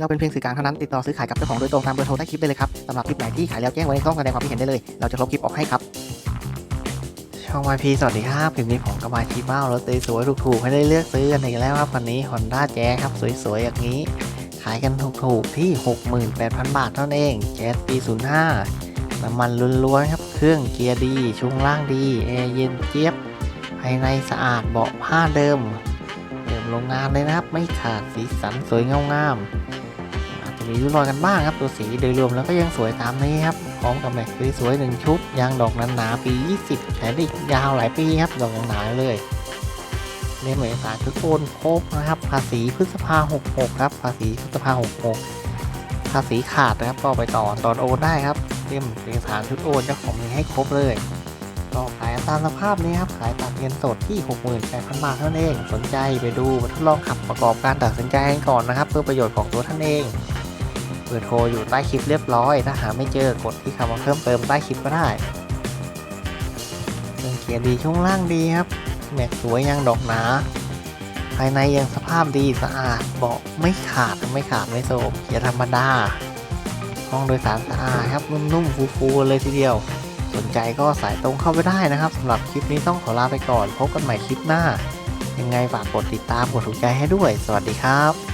เราเป็นเพียงสื่อกลางเท่านั้นติดต่อซื้อขายกับเจ้าของโดยตรงตามเบอร์โทรใต้คลิปได้เลยครับสำหรับคลิปไหนที่ขายแล้วแจ้งไว้ในช่องแสดงความคิดเห็นได้เลย เราจะลบคลิปออกให้ครับช่อง YP สวัสดีครับคลิปนี้ผมก็มาที่บ้ารถสวยๆถูกๆให้ได้เลือกซื้อกันอีกแล้วครับวันนี้ Honda Jazz ครับสวยๆอย่างนี้ ขายกันถูกๆที่ 68,000 บาทเท่านั้นเองแจ๊สปี 05 น้ำมันล้วนๆครับ เครื่องเกียร์ดีช่วงล่างดีแอร์เย็นเจี๊ยบ ภายในสะอาดเบาะผ้าเดิม เดิมโรงงานเลยนะครับ ไม่ขาดสีสันสวยเงางามอาจจะมีริ้วรอยกันบ้างครับตัวสีโดยรวมแล้วก็ยังสวยตามนี้ครับพร้อมกับแม็กซ์สวยๆหนึ่งชุดยางดอกหนาๆปี 20 ใช้ได้ยาวหลายปีครับดอกหนาเลยเล่มเอกสารทุกโอนครบนะครับ ภาษีพฤษภา 66 ครับ ภาษีพฤษภา 66 ภาษีขาดนะครับ ก็ไปต่อตอนโอนได้ครับเล่มเอกสารชุดโอนเจ้าของมีให้ครบเลยก็ขายตามสภาพนี้ครับขายตัดเงินสดที่ 68,000 บาทเท่านั้นเอง สนใจไปดูทดลองขับประกอบการตัดสินใจกันก่อนนะครับ เพื่อประโยชน์ของตัวท่านเอง บอร์โทรอยู่ใต้คลิปเรียบร้อย ถ้าหาไม่เจอกดที่คำว่าเพิ่มเติมใต้คลิปก็ได้เครื่องเกียร์ดีช่วงล่างดีครับ แม็กสวยยางดอกหนา ภายในยังสภาพดีสะอาดเบาะไม่ขาดไม่ขาดไม่โซมเกียร์ธรรมดา ห้องโดยสารสะอาดครับนุ่มๆฟูๆเลยทีเดียว สนใจก็สายตรงเข้าไปได้นะครับสำหรับคลิปนี้ต้องขอลาไปก่อน พบกันใหม่คลิปหน้า ยังไงฝากกดติดตามกดถูกใจให้ด้วย สวัสดีครับ